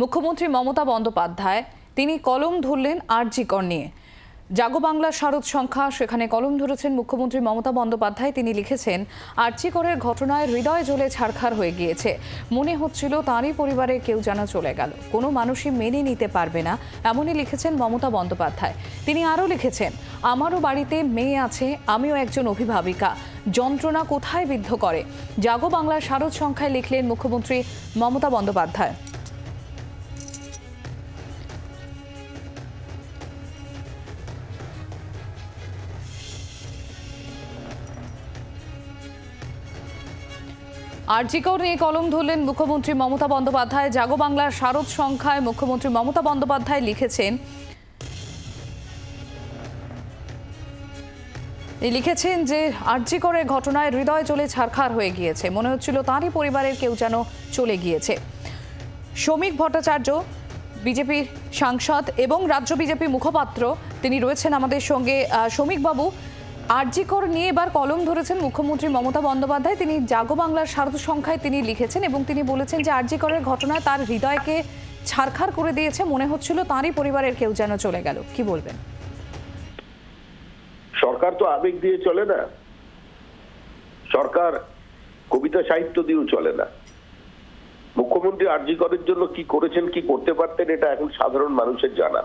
মুখ্যমন্ত্রী মমতা বন্দ্যোপাধ্যায়, তিনি কলম ধরলেন আরজিকর নিয়ে। জাগো বাংলা শারদ সংখ্যা, সেখানে কলম ধরেছেন মুখ্যমন্ত্রী মমতা বন্দ্যোপাধ্যায়। তিনি লিখেছেন আরজিকরের ঘটনায় হৃদয় জ্বলে ছারখার হয়ে গিয়েছে। মনে হচ্ছিল তাঁরই পরিবারে কেউ যেন চলে গেল। কোনো মানুষই মেনে নিতে পারবে না, এমনই লিখেছেন মমতা বন্দ্যোপাধ্যায়। তিনি আরও লিখেছেন, আমারও বাড়িতে মেয়ে আছে, আমিও একজন অভিভাবিকা। যন্ত্রণা কোথায় বিদ্ধ করে? জাগো বাংলার শারদ সংখ্যায় লিখলেন মুখ্যমন্ত্রী মমতা বন্দ্যোপাধ্যায়। আরজিকর নিয়ে কলম ধরলেন মুখ্যমন্ত্রী মমতা বন্দ্যোপাধ্যায়। জাগো বাংলার শারদ সংখ্যায় মুখ্যমন্ত্রী মমতা বন্দ্যোপাধ্যায় লিখেছেন লিখেছেন যে আরজিকরের ঘটনায় হৃদয় চলে ছারখার হয়ে গিয়েছে। মনে হচ্ছিল তাঁরই পরিবারের কেউ যেন চলে গিয়েছে। শ্রমিক ভট্টাচার্য বিজেপির সাংসদ এবং রাজ্য বিজেপি মুখপাত্র, তিনি রয়েছেন আমাদের সঙ্গে। শ্রমিকবাবু আরজিকর নিয়ে এবার কলম ধরেছেন মুখ্যমন্ত্রী মমতা বন্দ্যোপাধ্যায়। তিনি জাগো বাংলার শারদ সংখ্যায় তিনি লিখেছেন এবং তিনি বলেছেন যে আরজিকরের ঘটনায় তার হৃদয়কে ছারখার করে দিয়েছে। মনে হচ্ছিল তাঁরই পরিবারের কেউ যেন চলে গেল। কি বলবেন? সরকার তো আবেগ দিয়ে চলে না। সরকার কবিতা সাহিত্য দিয়েও চলে না। মুখ্যমন্ত্রী আরজি করের জন্য কি করেছেন, কি করতে পারতেন, এটা এখন সাধারণ মানুষের জানা।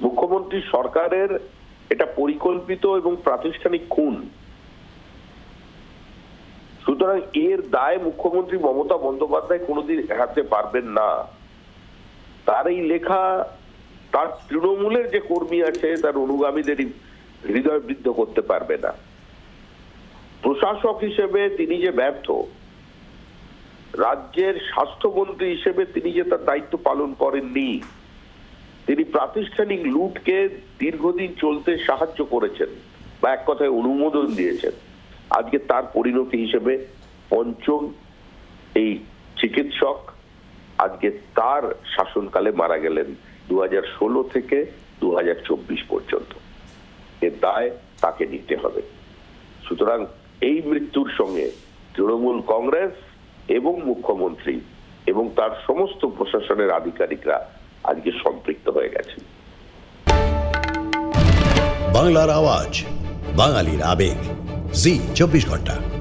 মুখ্যমন্ত্রী সরকারের এটা পরিকল্পিত এবং প্রাতিষ্ঠানিক খুন সুতরাং এর দায় মুখ্যমন্ত্রী মমতা বন্দ্যোপাধ্যায় কোনোদিন এড়াতে পারবেন না। তার এই লেখা, তার তৃণমূলের যে কর্মী আছে, তার অনুগামীদেরই হৃদয় বৃদ্ধ করতে পারবে না। প্রশাসক হিসেবে তিনি যে ব্যর্থ, রাজ্যের স্বাস্থ্যমন্ত্রী হিসেবে তিনি যে তার দায়িত্ব পালন করেননি তিনি প্রাতিষ্ঠানিক লুটকে দীর্ঘদিন চলতে সাহায্য করেছেন বা এক কথায় অনুমোদন দিয়েছেন। আজকে তার পরিণতি হিসেবে পঞ্চম এই চিকিৎসক আজকে তার শাসনকালে মারা গেলেন দুহাজার ষোলো থেকে দু হাজার চব্বিশ পর্যন্ত। এর দায় তাকে নিতে হবে। সুতরাং এই মৃত্যুর সঙ্গে তৃণমূল কংগ্রেস এবং মুখ্যমন্ত্রী এবং তার সমস্ত প্রশাসনের আধিকারিকরা আজকে সম্পৃক্ত হয়ে গেছে। বাংলার আওয়াজ বাঙালির আবেগ। জি চব্বিশ ঘণ্টা।